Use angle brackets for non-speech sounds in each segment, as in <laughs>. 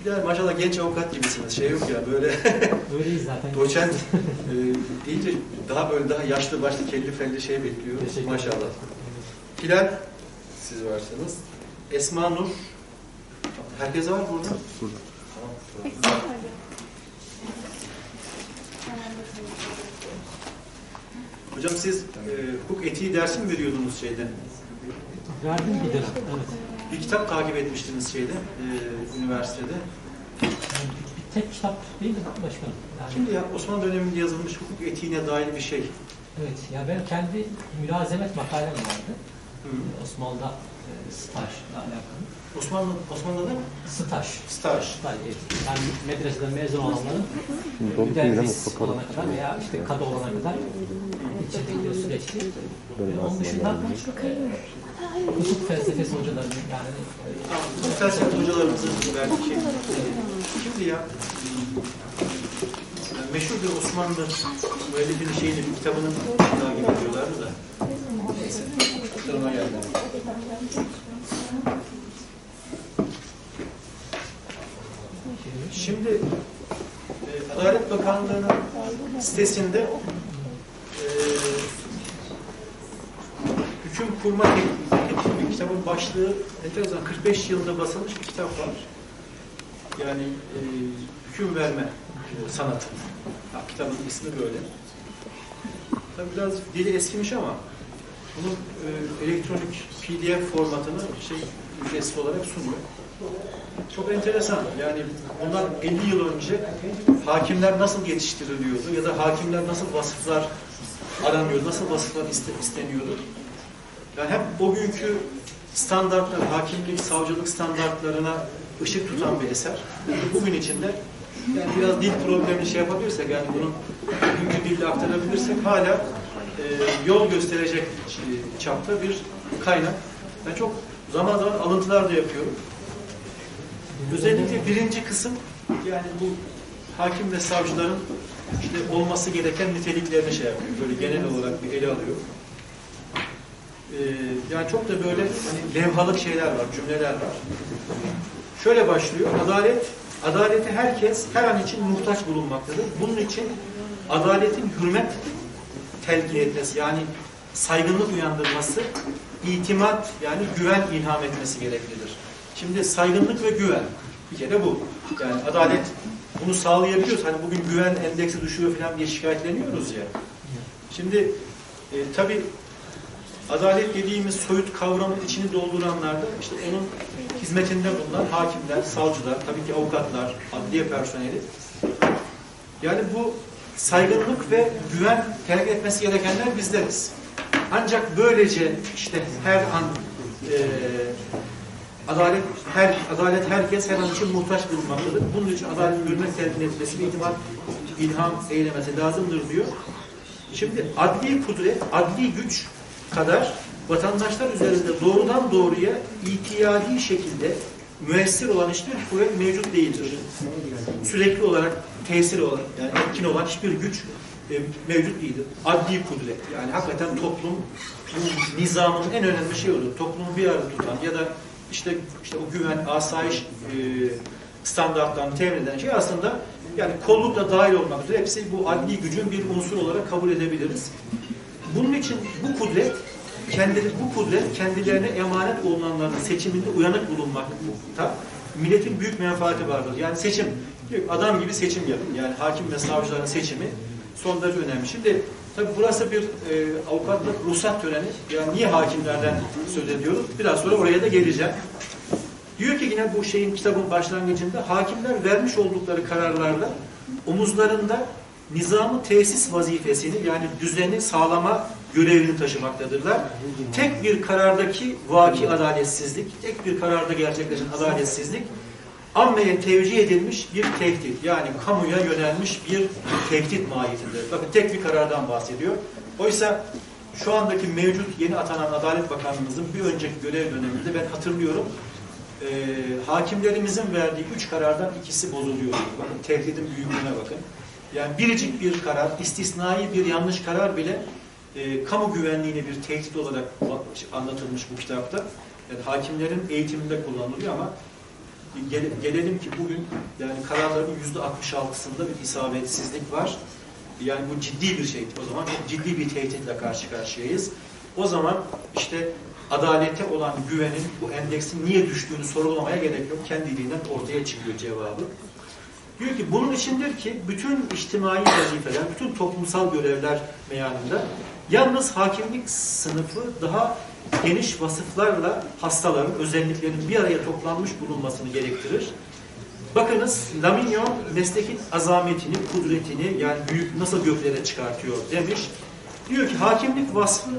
Bir de maşallah genç avukat gibisiniz. Şey yok ya böyle <laughs> Öyleyiz zaten. doçent e, deyince daha böyle daha yaşlı başlı kelli felli şey bekliyor. Teşekkür. Maşallah. Hilal siz varsınız. Esma Nur. Herkes var burada. Burada. Tamam. Hocam siz e, hukuk etiği dersi mi veriyordunuz şeyde? Verdim bir dönem. Evet. Bir kitap takip etmiştiniz şeyde, e, üniversitede. Yani bir, bir tek kitap değil de başkanım. Yani, Şimdi ya Osmanlı döneminde yazılmış hukuk etiğine dair bir şey. evet. Ya benim kendi mülazemet makalem vardı. Hı. Osmanlı'da e, stajla alakalı. Osmanlı, Osmanlı'da Staj. staj. Staj, evet. Yani medreseden mezun olanların müderris olana kadar veya işte kadı olana kadar geçirdikleri süreçti. Böyle Onun dışında hukuk felsefesi hocalarının yani Bu felsefe hocalarımızın verdiği şey. Şimdi ya yani meşhur bir Osmanlı müellifinin şeyini, bir kitabının takip ediyorlardı da. Neyse. Kutlarıma geldi. Şimdi e, Adalet Bakanlığı'nın sitesinde e, hüküm kurma tekniği bir kitabın başlığı enteresan 45 yılında basılmış bir kitap var. Yani e, hüküm verme e, sanatı. Ha, kitabın ismi böyle. Tabii biraz dili eskimiş ama bunun e, elektronik PDF formatını şey ücretsiz olarak sunuyor. Çok enteresan. Yani ondan 50 yıl önce hakimler nasıl yetiştiriliyordu ya da hakimler nasıl vasıflar aranıyordu, nasıl vasıflar iste- isteniyordu. Yani hep o günkü standartlar, hakimlik, savcılık standartlarına ışık tutan bir eser. Bugün içinde yani biraz dil problemini şey yapabilirsek, yani bunu bugünkü dille aktarabilirsek hala e, yol gösterecek e, çapta bir kaynak. Ben çok zaman zaman alıntılar da yapıyorum. Özellikle birinci kısım yani bu hakim ve savcıların işte olması gereken niteliklerini şey yapıyor. Böyle genel olarak bir ele alıyor. Ee, yani çok da böyle hani levhalık şeyler var, cümleler var. Şöyle başlıyor. Adalet, adaleti herkes her an için muhtaç bulunmaktadır. Bunun için adaletin hürmet telkin etmesi yani saygınlık uyandırması, itimat yani güven ilham etmesi gereklidir. Şimdi saygınlık ve güven bir kere bu. Yani adalet bunu sağlayabiliyoruz. Hani bugün güven endeksi düşüyor falan diye şikayetleniyoruz ya. Şimdi e, tabii adalet dediğimiz soyut kavramın içini dolduranlar da işte onun hizmetinde bulunan hakimler, savcılar, tabii ki avukatlar, adliye personeli. Yani bu saygınlık ve güven terk etmesi gerekenler bizleriz. Ancak böylece işte her an e, adalet her adalet herkes her an için muhtaç bulunmaktadır. Bunun için adalet telkin etmesi ve itimat ilham eylemesi lazımdır diyor. Şimdi adli kudret, adli güç kadar vatandaşlar üzerinde doğrudan doğruya itiyadi şekilde müessir olan hiçbir kuvvet mevcut değildir. Sürekli olarak tesir olan, yani etkin olan hiçbir güç e, mevcut değildir. Adli kudret, yani hakikaten toplum bu nizamın en önemli şey olur. Toplumu bir arada tutan ya da işte işte o güven, asayiş e, standartlarını temin eden şey aslında yani kolluk da dahil olmak üzere hepsi bu adli gücün bir unsur olarak kabul edebiliriz. Bunun için bu kudret kendileri bu kudret kendilerine emanet olunanların seçiminde uyanık bulunmakta. Milletin büyük menfaati vardır. Yani seçim adam gibi seçim yapın. Yani hakim ve savcıların seçimi son derece önemli. Şimdi tabii burası bir e, avukatlık ruhsat töreni. Yani niye hakimlerden söz ediyoruz? Biraz sonra oraya da geleceğim. Diyor ki yine bu şeyin kitabın başlangıcında hakimler vermiş oldukları kararlarla omuzlarında nizamı tesis vazifesini yani düzeni sağlama görevini taşımaktadırlar. Tek bir karardaki vaki adaletsizlik, tek bir kararda gerçekleşen adaletsizlik ammeye tevcih edilmiş bir tehdit. Yani kamuya yönelmiş bir tehdit mahiyetindedir. Bakın tek bir karardan bahsediyor. Oysa şu andaki mevcut yeni atanan Adalet Bakanlığımızın bir önceki görev döneminde ben hatırlıyorum e, hakimlerimizin verdiği üç karardan ikisi bozuluyor. Bakın tehdidin büyüklüğüne bakın. Yani biricik bir karar, istisnai bir yanlış karar bile e, kamu güvenliğine bir tehdit olarak anlatılmış bu kitapta. Yani hakimlerin eğitiminde kullanılıyor ama gele- gelelim ki bugün yani kararların yüzde 66'sında bir isabetsizlik var. Yani bu ciddi bir şey. O zaman ciddi bir tehditle karşı karşıyayız. O zaman işte adalete olan güvenin bu endeksin niye düştüğünü sorulamaya gerek yok. Kendiliğinden ortaya çıkıyor cevabı. Diyor ki bunun içindir ki bütün içtimai vazifeler, bütün toplumsal görevler meyanında yalnız hakimlik sınıfı daha geniş vasıflarla hastaların, özelliklerinin bir araya toplanmış bulunmasını gerektirir. Bakınız Laminyon meslekin azametini, kudretini yani büyük nasıl göklere çıkartıyor demiş. Diyor ki hakimlik vasfı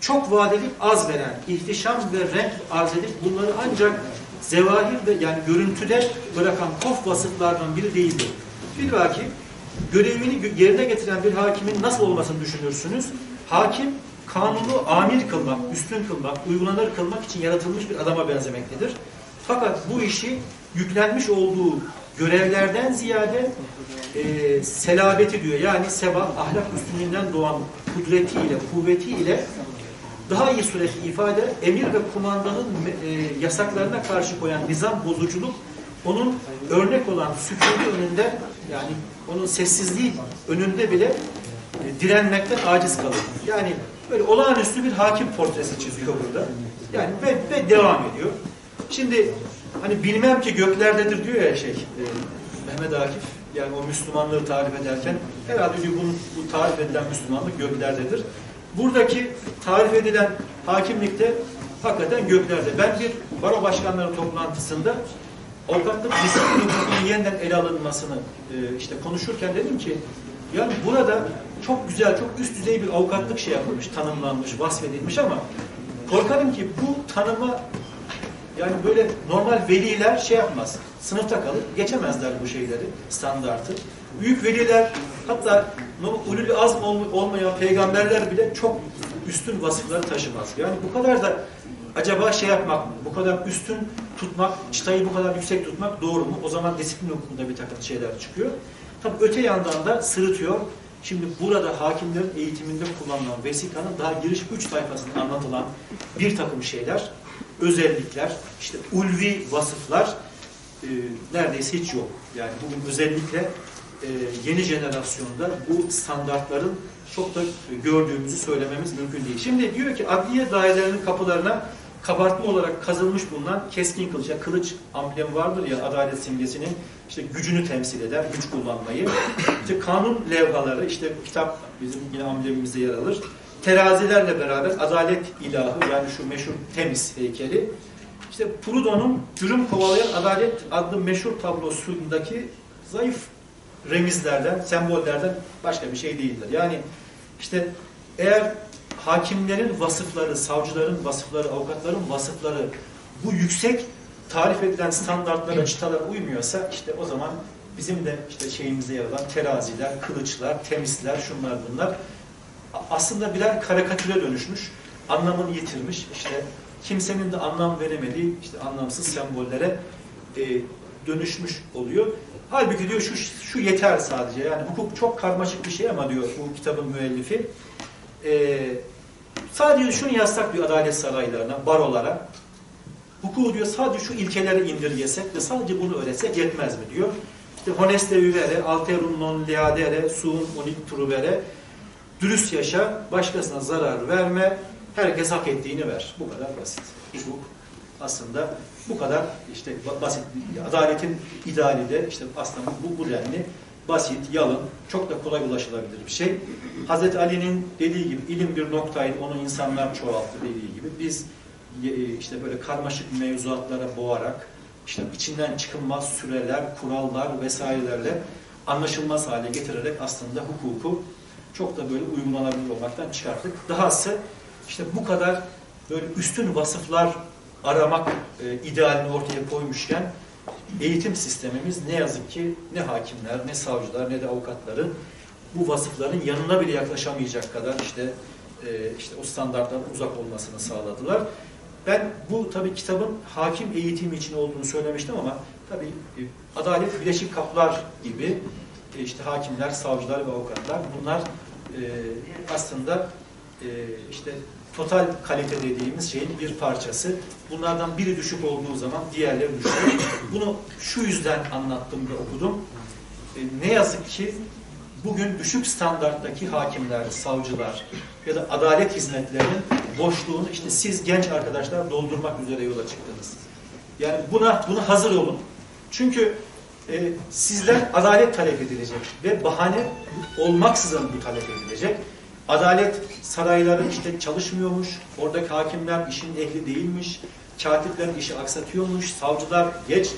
çok vadeli az veren, ihtişam ve renk arz edip bunları ancak zevahir ve yani görüntüde bırakan kof vasıflardan biri değildir. Bilaki görevini gö- yerine getiren bir hakimin nasıl olmasını düşünürsünüz? Hakim kanunu amir kılmak, üstün kılmak, uygulanır kılmak için yaratılmış bir adama benzemektedir. Fakat bu işi yüklenmiş olduğu görevlerden ziyade e, selabeti diyor. Yani seva, ahlak üstünlüğünden doğan kudretiyle, kuvvetiyle daha iyi surette ifade emir ve kumandanın e, yasaklarına karşı koyan nizam bozuculuk onun örnek olan sükutu önünde yani onun sessizliği önünde bile e, direnmekten aciz kalır. Yani böyle olağanüstü bir hakim portresi çiziyor burada. Yani ve, ve devam ediyor. Şimdi hani bilmem ki göklerdedir diyor ya şey e, Mehmet Akif yani o Müslümanlığı tarif ederken herhalde diyor bunun, bu tarif edilen Müslümanlık göklerdedir. Buradaki tarif edilen hakimlikte hakikaten göklerde. Ben bir baro başkanları toplantısında avukatlık disiplin hukukunun yeniden ele alınmasını e, işte konuşurken dedim ki yani burada çok güzel, çok üst düzey bir avukatlık şey yapılmış, tanımlanmış, vasfedilmiş ama korkarım ki bu tanıma yani böyle normal veliler şey yapmaz. Sınıfta kalır. Geçemezler bu şeyleri, standartı. Büyük veliler hatta ulul azm ol- olmayan peygamberler bile çok üstün vasıfları taşımaz. Yani bu kadar da acaba şey yapmak, bu kadar üstün tutmak, çıtayı bu kadar yüksek tutmak doğru mu? O zaman disiplin hukukunda bir takım şeyler çıkıyor. Tabii öte yandan da sırıtıyor. Şimdi burada hakimlerin eğitiminde kullanılan vesikanın daha giriş üç sayfasında anlatılan bir takım şeyler, özellikler, işte ulvi vasıflar e, neredeyse hiç yok. Yani bugün özellikle e, yeni jenerasyonda bu standartların çok da gördüğümüzü söylememiz mümkün değil. Şimdi diyor ki adliye dairelerinin kapılarına kabartma olarak kazılmış bulunan keskin kılıç, ya kılıç amblemi vardır ya adalet simgesinin işte gücünü temsil eder, güç kullanmayı. İşte kanun levhaları, işte kitap bizim yine amblemimizde yer alır. Terazilerle beraber adalet ilahı yani şu meşhur temiz heykeli. İşte Proudhon'un Cürüm Kovalayan Adalet adlı meşhur tablosundaki zayıf remizlerden, sembollerden başka bir şey değildir. Yani işte eğer hakimlerin vasıfları, savcıların vasıfları, avukatların vasıfları bu yüksek tarif edilen standartlara, çıtalara uymuyorsa işte o zaman bizim de işte şeyimizde yer alan teraziler, kılıçlar, temizler, şunlar bunlar aslında birer karikatüre dönüşmüş, anlamını yitirmiş. İşte kimsenin de anlam veremediği işte anlamsız sembollere e, dönüşmüş oluyor. Halbuki diyor şu şu yeter sadece. Yani hukuk çok karmaşık bir şey ama diyor bu kitabın müellifi. E, sadece şunu yazsak diyor adalet saraylarına, barolara. Hukuku diyor sadece şu ilkelere indirgesek ve sadece bunu öğretsek yetmez mi diyor. İşte honeste vivere, alterum non leadere, sum unik truvere, dürüst yaşa, başkasına zarar verme, herkes hak ettiğini ver. Bu kadar basit. Hukuk aslında bu kadar işte ba- basit. Adaletin ideali de işte aslında bu, bu denli basit, yalın, çok da kolay ulaşılabilir bir şey. Hazreti Ali'nin dediği gibi ilim bir noktaydı, onu insanlar çoğalttı dediği gibi biz e, işte böyle karmaşık mevzuatlara boğarak işte içinden çıkılmaz süreler, kurallar vesairelerle anlaşılmaz hale getirerek aslında hukuku çok da böyle uygulanabilir olmaktan çıkarttık. Dahası işte bu kadar böyle üstün vasıflar aramak e, idealini ortaya koymuşken eğitim sistemimiz ne yazık ki ne hakimler, ne savcılar, ne de avukatların bu vasıfların yanına bile yaklaşamayacak kadar işte e, işte o standartların uzak olmasını sağladılar. Ben bu tabii kitabın hakim eğitimi için olduğunu söylemiştim ama tabii e, adalet bileşik kaplar gibi e, işte hakimler, savcılar ve avukatlar bunlar e, aslında e, işte total kalite dediğimiz şeyin bir parçası. Bunlardan biri düşük olduğu zaman diğerleri düşüyor. Bunu şu yüzden anlattım ve okudum. E, ne yazık ki bugün düşük standarttaki hakimler, savcılar ya da adalet hizmetlerinin boşluğunu işte siz genç arkadaşlar doldurmak üzere yola çıktınız. Yani buna buna hazır olun. Çünkü e, sizden adalet talep edilecek ve bahane olmaksızın bu talep edilecek. Adalet sarayları işte çalışmıyormuş, oradaki hakimler işin ehli değilmiş, katipler işi aksatıyormuş, savcılar geç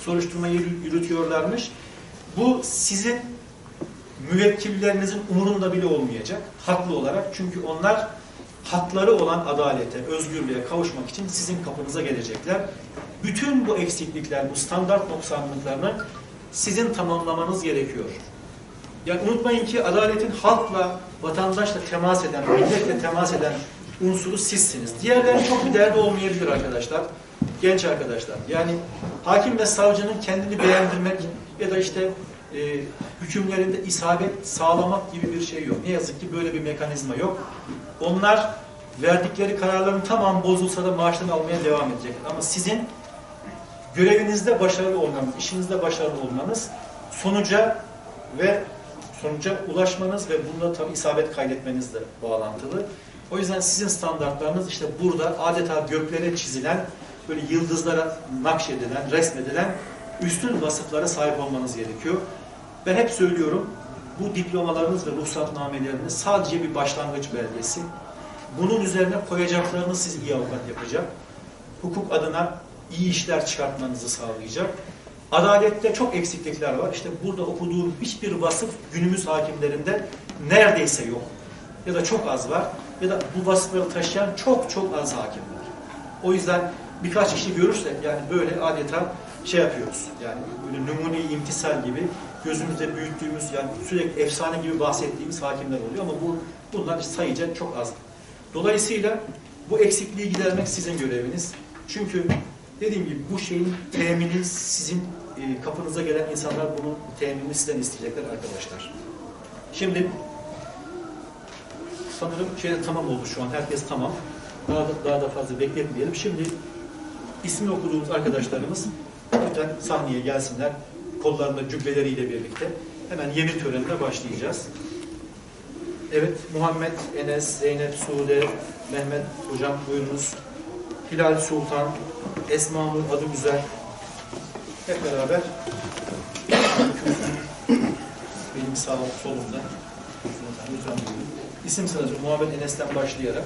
soruşturmayı yürütüyorlarmış. Bu sizin müvekkillerinizin umurunda bile olmayacak. Haklı olarak. Çünkü onlar hakları olan adalete, özgürlüğe kavuşmak için sizin kapınıza gelecekler. Bütün bu eksiklikler, bu standart noksanlıklarını sizin tamamlamanız gerekiyor. Yani unutmayın ki adaletin halkla, vatandaşla temas eden, milletle temas eden unsuru sizsiniz. Diğerlerinin çok bir derdi olmayabilir arkadaşlar. Genç arkadaşlar. Yani hakim ve savcının kendini beğendirmek ya da işte e, hükümlerinde isabet sağlamak gibi bir şey yok. Ne yazık ki böyle bir mekanizma yok. Onlar verdikleri kararların tamam bozulsa da maaşlarını almaya devam edecek. Ama sizin görevinizde başarılı olmanız, işinizde başarılı olmanız sonuca ve sonuca ulaşmanız ve bunda tabi isabet kaydetmenizle bağlantılı. O yüzden sizin standartlarınız işte burada adeta göklere çizilen, böyle yıldızlara nakşedilen, resmedilen üstün vasıflara sahip olmanız gerekiyor. Ben hep söylüyorum, bu diplomalarınız ve ruhsatnameleriniz sadece bir başlangıç belgesi. Bunun üzerine koyacaklarınız siz iyi avukat yapacak. Hukuk adına iyi işler çıkartmanızı sağlayacak. Adalette çok eksiklikler var. İşte burada okuduğum hiçbir vasıf günümüz hakimlerinde neredeyse yok. Ya da çok az var. Ya da bu vasıfları taşıyan çok çok az hakim var. O yüzden birkaç kişi görürsek yani böyle adeta şey yapıyoruz. Yani böyle numune imtisal gibi gözümüzde büyüttüğümüz yani sürekli efsane gibi bahsettiğimiz hakimler oluyor ama bu bunlar sayıca çok az. Dolayısıyla bu eksikliği gidermek sizin göreviniz. Çünkü dediğim gibi bu şeyin temini sizin e, kapınıza gelen insanlar bunun teminini sizden isteyecekler arkadaşlar. Şimdi sanırım şey tamam oldu şu an. Herkes tamam. Daha da, daha da fazla bekletmeyelim. Şimdi ismini okuduğumuz arkadaşlarımız lütfen sahneye gelsinler. Kollarında cübbeleriyle birlikte. Hemen yemin törenine başlayacağız. Evet, Muhammed, Enes, Zeynep, Sude, Mehmet hocam buyurunuz. Hilal Sultan, Esma Nur adı güzel. Hep beraber benim sağ solumda. Lütfen. İsim sırası Muhammed Enes'ten başlayarak.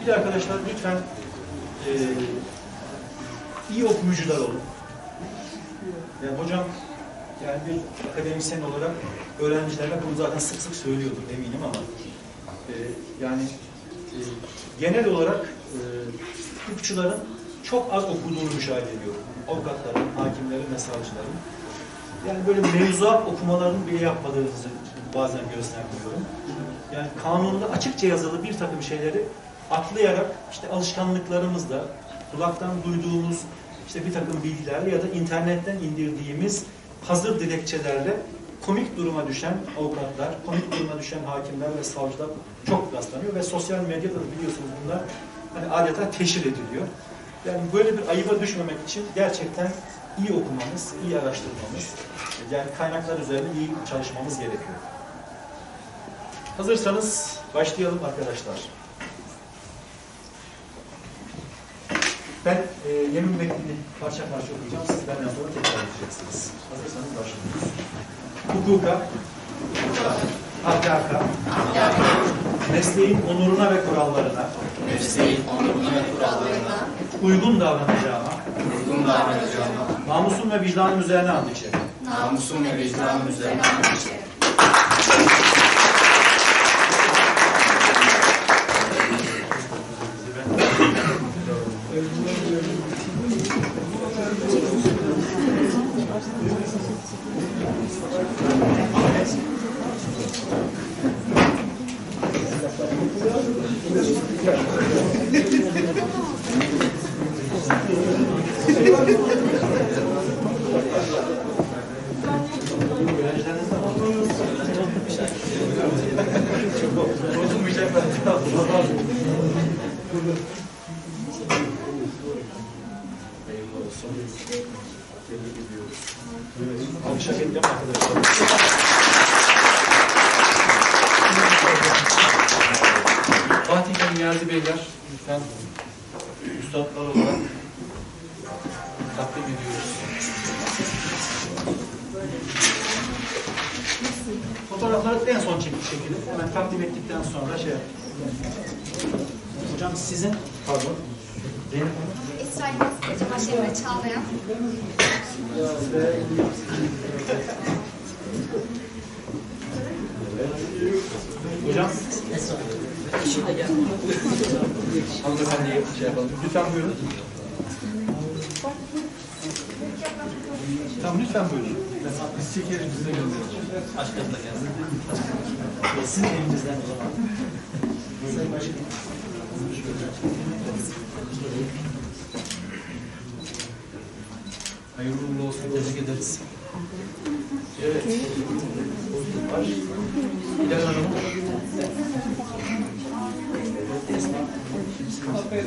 Bir de arkadaşlar lütfen eee iyi okuyucular olun. Yani hocam yani bir akademisyen olarak öğrencilerine bunu zaten sık sık söylüyordur eminim ama e, yani e, genel olarak e, hukukçuların çok az okuduğunu müşahede ediyorum. Avukatların, hakimlerin ve savcıların. Yani böyle mevzuat okumalarını bile yapmadığınızı bazen gözlemliyorum. Yani kanunda açıkça yazılı bir takım şeyleri atlayarak işte alışkanlıklarımızla kulaktan duyduğumuz işte bir takım bilgilerle ya da internetten indirdiğimiz hazır dilekçelerle komik duruma düşen avukatlar, komik duruma düşen hakimler ve savcılar çok rastlanıyor ve sosyal medyada da biliyorsunuz bunlar hani adeta teşhir ediliyor. Yani böyle bir ayıba düşmemek için gerçekten iyi okumamız, iyi araştırmamız, yani kaynaklar üzerine iyi çalışmamız gerekiyor. Hazırsanız başlayalım arkadaşlar. Ben e, yemin metnini parça parça okuyacağım. Siz benden sonra tekrar edeceksiniz. Hazırsanız başlıyoruz. Hukuka, ahlaka, mesleğin onuruna ve kurallarına mesleğin onuruna ve kurallarına uygun davranacağıma, uygun davranacağıma, namusum ve vicdanım üzerine and içerim. namusum ve vicdanım üzerine and içerim. Bozulmayacak ben. Hayırlı olsun. Tebrik ediyoruz. Alkışa kendine arkadaşlar. Beyler. Lütfen üstadlar olarak takdim ediyoruz. Fotoğrafları en son çekip çekilir. Hemen takdim ettikten sonra şey. Hocam sizin, pardon. Hanım. İsrail Gazeteci Başarılı Çağlayan. Hocam. Hanımefendiye şey yapalım. Lütfen buyurun. Tamam lütfen buyurun. Biz çekeriz biz de göndeririz. Başkanı da gelsin. Sizin elinizden o zaman. Sayın Başkanım. Hayırlı uğurlu olsun. Tebrik ederiz. Evet. Var. Hilal Hanım. Hocam siz de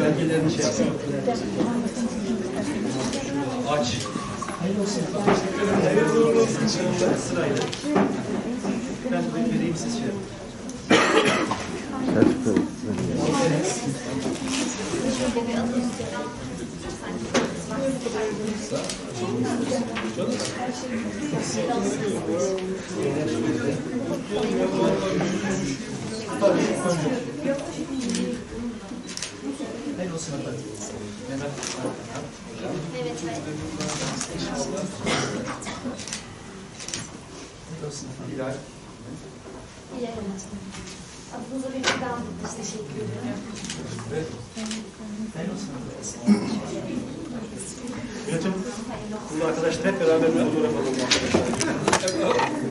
belgelerini şey yapın. Aç. Hayırlı olsun. Hayırlı olsun. Sırayla. Ben de vereyim siz şey yapın. Hayırlı olsun Adınıza bir daha teşekkür ederim. Evet. Yönetim kurulu arkadaşlar hep beraber bir fotoğraf alalım arkadaşlar.